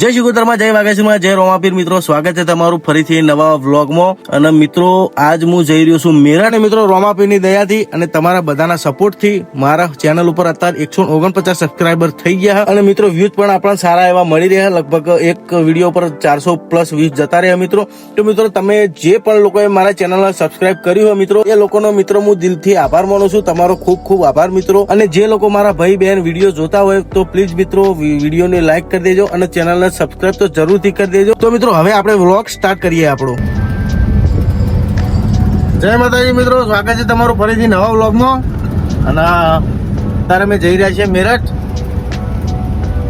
જય શિકોતરમાં જય વાઘેશ્વરમાં જય રોમાપીર. મિત્રો, સ્વાગત છે તમારું ફરીથી નવા વ્લોગમાં. અને મિત્રો, આજ હું જઈ રહ્યો છું મેરાને મિત્રો, રોમાપીરની દયાથી અને તમારા બધાના સપોર્ટથી મારા ચેનલ ઉપર અત્યારે એકસો ઓગણપચાસ સબસ્ક્રાઈબર થઈ ગયા. અને મિત્રો વ્યૂઝ પણ આપણને સારા એવા મળી રહ્યા. લગભગ એક વીડિયો પર ચારસો પ્લસ વ્યૂઝ જતા રહ્યા, મિત્રો. તો મિત્રો, તમે જે પણ લોકોએ મારા ચેનલને સબસ્ક્રાઈબ કર્યું હોય, મિત્રો, એ લોકોનો મિત્રો, હું દિલથી આભાર માનું છું. તમારો ખૂબ ખૂબ આભાર, મિત્રો. અને જે લોકો મારા ભાઈ બહેન વીડિયો જોતા હોય, તો પ્લીઝ મિત્રો વિડીયોને લાઈક કરી દેજો અને ચેનલને સબસ્ક્રાઇબ તો જરૂરથી કરી દેજો. તો મિત્રો, હવે આપણે વ્લોગ સ્ટાર્ટ કરીએ આપણો. જય માતાજી મિત્રો, સ્વાગત છે તમારું ફરીથી નવા વ્લોગમાં અને અત્યારે અમે જઈ રહ્યા છીએ મેરઠ.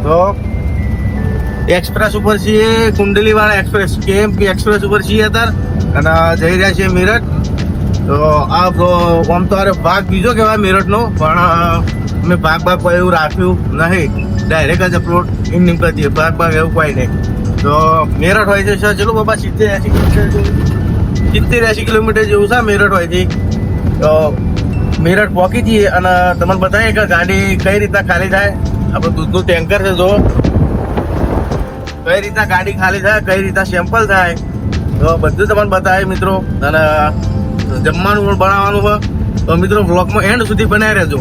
તો એક્સપ્રેસ ઉપર છીએ, કુંડલીવાળા એક્સપ્રેસ કેમ કે એક્સપ્રેસ ઉપર છીએ અત્યારે. અને જઈ રહ્યા છીએ મેરઠ. તો આ આમ તો અરે ભાગ બીજો કહેવાય મેરઠનો, પણ અમે ભાગ ભાગ એવું રાખ્યું નહીં. ડાયરેક્ટ જ અપલોડ એમ નેમ કરી દઈએ ભાગ ભાગ એવું કોઈ નહીં. તો મેરઠ હોય છે સર ચલો બાબા, સિત્તેર એસી કિલોમીટર સિત્તેર એસી કિલોમીટર જેવું છે, મેરઠ હોય છે તો મેરઠ પહોંચી જઈએ અને તમને બતાવીએ કે ગાડી કઈ રીતના ખાલી થાય. આપણું દૂધનું ટેન્કર છે જો કઈ રીતના ગાડી ખાલી થાય, કઈ રીતના સેમ્પલ થાય. તો બધું તમને બતાવે મિત્રો. અને જમવાનું પણ બનાવવાનું હોય તો મિત્રો બ્લોગમાં એન્ડ સુધી બનાવી રહેજો.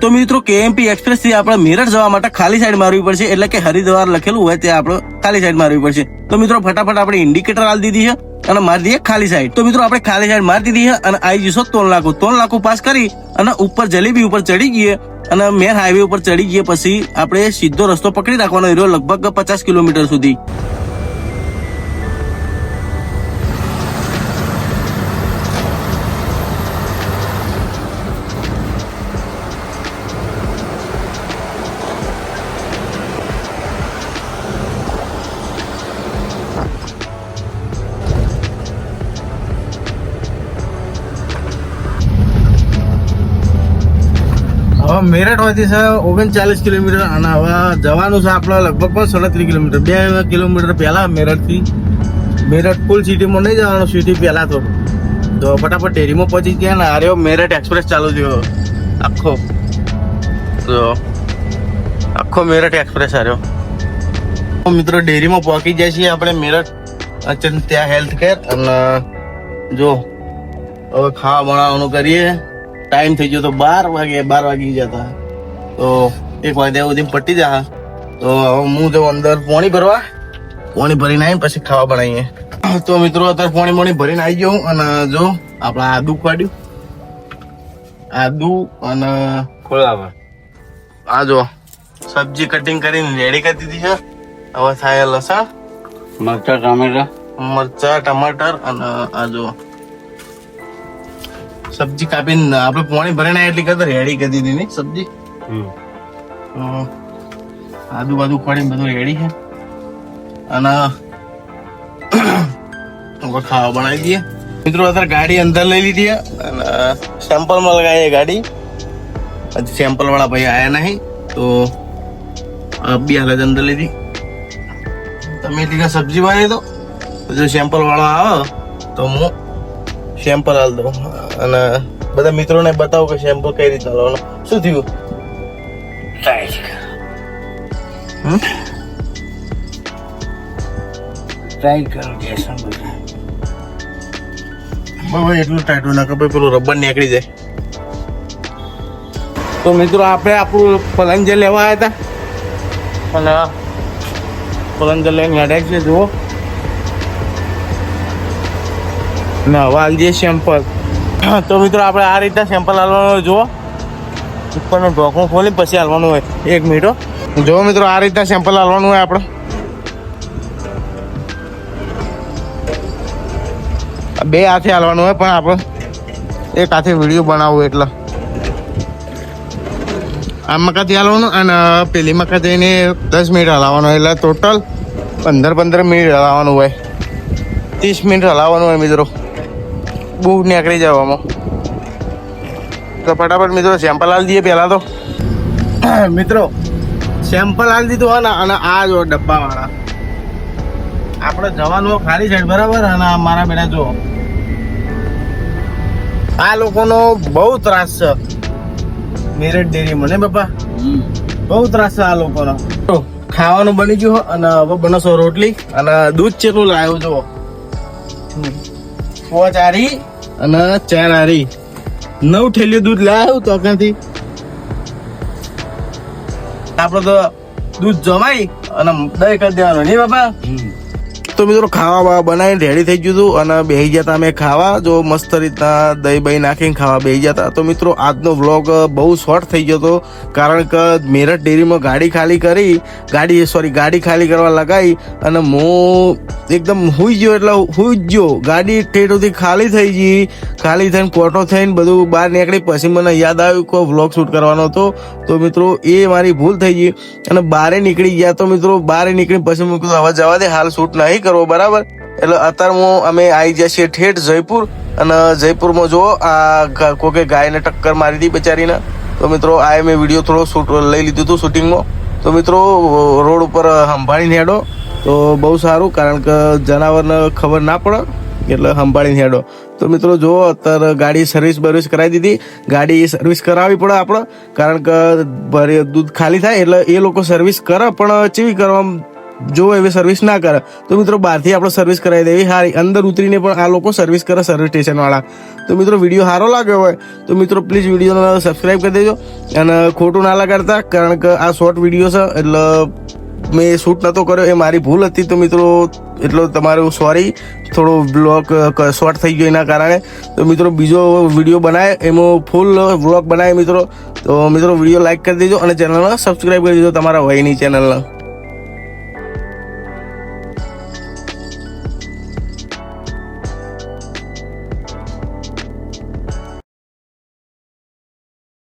તો મિત્રો, કેએમપી એક્સપ્રેસથી આપણે મેરઠ જવા માટે ખાલી સાઈડ મારવી પડશે. એટલે કે હરિદ્વાર લખેલું હોય તે આપણે ખાલી સાઈડ મારવી પડશે. તો મિત્રો, ફટાફટ આપણે ઇન્ડિકેટર આલ દીધી છે અને મારી દઈએ ખાલી સાઈડ તો મિત્રો, આપણે ખાલી સાઈડ મારી દીધી છે અને આવી જઈશું ત્રણ લાખો ત્રણ લાખો પાસ કરી અને ઉપર જલેબી ઉપર ચડી ગઈએ અને મેન હાઈવે ઉપર ચડી ગઈએ. પછી આપણે સીધો રસ્તો પકડી રાખવાનો. રહ્યો લગભગ પચાસ કિલોમીટર સુધી. હવે મેરઠ હોયથી સર ઓગણચાલીસ કિલોમીટર અને હવે જવાનું છે આપણે લગભગ પણ સાડત્રીસ કિલોમીટર. બે કિલોમીટર પહેલા મેરઠથી. મેરઠ ફૂલ સિટીમાં નહીં જવાનું સિટી પહેલા તો. તો ફટાફટ ડેરીમાં પહોંચી ગયા ને આર્યો મેરઠ એક્સપ્રેસ ચાલુ થયો. આખો. તો આખો મેરઠ એક્સપ્રેસ આવ્યો મિત્રો ડેરીમાં પહોંચી જાય છીએ આપણે મેરઠ. અચન ત્યાં હેલ્થ કેર અને જો હવે ખાવા બનાવવાનું કરીએ. ટાઈમ થઈ ગયો તો બાર વાગે બાર વાગી જતા. તો એક વાગ્યા સુધી પટી જા. તો હવે હું જાઉં અંદર પાણી ભરવા. પાણી ભરીને આવીને પછી ખાવા બનાવીએ. તો મિત્રો અત્યારે પાણી પાણી ભરીને આવી ગયો અને જો આપણે આદુ પાડ્યું આદુ અને ખોલાવા. આ જો સબ્જી કટિંગ કરીને રેડી કરી દીધી છે. હવે થાય લસણ મરચા ટામેટા. મરચા ટમાટર અને આ જો સબ્જી કાપીને આપણે પાણી ભરીને એટલી કરતા રેડી કરી દીધી ની સબ્જી. આદુ બાદુ ખોડીને બધું રેડી છે. અને ખાવા બનાવી દઈએ. મિત્રો અત્યારે ગાડી અંદર લઈ લીધી અને સેમ્પલમાં લગાવીએ ગાડી. હજી સેમ્પલ વાળા ભાઈ આયા નહીં. તો આપ બી હાલત અંદર લીધી. તમે લીધા સબ્જી બનાવી દો. જો સેમ્પલ વાળા આવે તો હું સેમ્પલ હાલ દઉં. અને બધા મિત્રોને બતાવું કે શેમ્પુ કઈ રીતે લેવાનો શું થયું? હમ? ટ્રાય કરો જેસન ભાઈ એટલું ટાઈટું ના ભાઈ પેલું રબર નીકળી જાય. તો મિત્રો આપણે આપણું પલંગ જે લેવા આવ્યા હતા અને પલંગ જે લઈને હેડેક છે જુઓ. ને હવા જઈએ સેમ્પલ તો મિત્રો આપણે આ રીતના સેમ્પલ હાલવાનું જુઓ. ઉપરનું ઢોકણું ખોલી પછી હાલવાનું હોય. એક મિનિટો. જુઓ મિત્રો, આ રીતના સેમ્પલ હાલવાનું હોય આપણે. બે હાથે હાલવાનું હોય પણ આપણે. એક હાથે વીડિયો બનાવવું એટલે. આ મકાથી હાલવાનું અને પેલી મકા જઈને દસ મિનિટ હલાવવાનું એટલે ટોટલ પંદર પંદર મિનિટ હલાવવાનું હોય. ત્રીસ મિનિટ હલાવવાનું હોય મિત્રો. બહુ નીકળી જવામાં તો ફટાફટ મિત્રો સેમ્પલ હાલ દઈએ પહેલાં તો. મિત્રો સેમ્પલ હાલ દીધું હોય ને અને આ જો ડબ્બાવાળા. આપણે જવાનું ખાલી છે, બરાબર? અને મારા બેટા જો આ લોકોનો બહુ ત્રાસ છે. મેરેટ ડેરી મને બાપા? બહુ ત્રાસ છે આ લોકોનો. ખાવાનું બની ગયું અને હવે બનાવશો રોટલી અને દૂધ ચેટલું લાવ્યો, જુઓ. પોચ આરી અને ચાર આરી નવ ઠેલી દૂધ લાવ્યો તો ક્યાંથી આપડે તો દૂધ જમાઈ અને દહીં કરી દેવાનું. નહીં બાપા? તો મિત્રો ખાવા બાવા બનાવીને રેડી થઈ ગયું હતું અને બેસી જતા અમે ખાવા. જો મસ્ત રીતના દહીં બહી નાખીને ખાવા બેસી જતા તો. મિત્રો આજનો વ્લોગ બહુ શોર્ટ થઈ ગયો હતો. કારણ કે મેરઠ ડેરીમાં ગાડી ખાલી કરી, ગાડી સોરી ગાડી ખાલી કરવા લગાવી અને હું એકદમ હુઈ ગયો એટલે હુઈ ગયો. ગાડી ઠેઠોથી ખાલી થઈ ગઈ. ખાલી થઈને કોટો થઈને બધું બહાર નીકળી. પછી મને યાદ આવ્યું કે વ્લોગ શૂટ કરવાનો હતો. તો મિત્રો એ મારી ભૂલ થઈ ગઈ. અને બારે નીકળી ગયા તો મિત્રો બારે નીકળી. પછી મેં કીધું હવે જવા દે, હાલ શૂટ નહીં કરવો, બરાબર? એટલે અત્યારમાં અમે આવી ગયા છીએ ઠેઠ જયપુર, અને જયપુરમાં જુઓ, આ કોકે ગાયને ટક્કર મારી હતી બચારીને. તો મિત્રો આ મેં વીડિયો થોડો શૂટ, લઈ લીધું હતું શૂટિંગમાં. તો મિત્રો, રોડ ઉપર સંભાળીને હેડો. તો બહુ સારું, કારણ કે જનાવરને ખબર ના પડે, એટલે સંભાળીને હેડો. તો મિત્રો જો અત્યારે ગાડી સર્વિસ બર્વિસ કરાવી દીધી. ગાડી સર્વિસ કરાવવી પડે આપણે, કારણ કે દૂધ ખાલી થાય, એટલે એ લોકો સર્વિસ કરે, પણ ચેવી કરવા જો એવી સર્વિસ ના કરે, તો મિત્રો બહારથી આપણે સર્વિસ કરાવી દેવી. સારી અંદર ઉતરીને પણ આ લોકો સર્વિસ કરે સર્વિસ સ્ટેશનવાળા તો મિત્રો વીડિયો સારો લાગ્યો હોય, તો મિત્રો પ્લીઝ વિડીયોને સબસ્ક્રાઈબ કરી દેજો. અને ખોટું ના લગાડતા, કારણ કે આ શોર્ટ વીડિયો છે, એટલે મેં શૂટ નહોતો કર્યો, એ મારી ભૂલ હતી. તો મિત્રો, એટલો તમારું સોરી થોડો બ્લોગ શોર્ટ થઈ ગયો એના કારણે. તો મિત્રો બીજો વીડિયો બનાવે એમાં ફૂલ વ્લોગ બનાવે મિત્રો. તો મિત્રો વીડિયો લાઇક કરી દેજો અને ચેનલને સબસ્ક્રાઈબ કરી દેજો તમારા વયની ચેનલને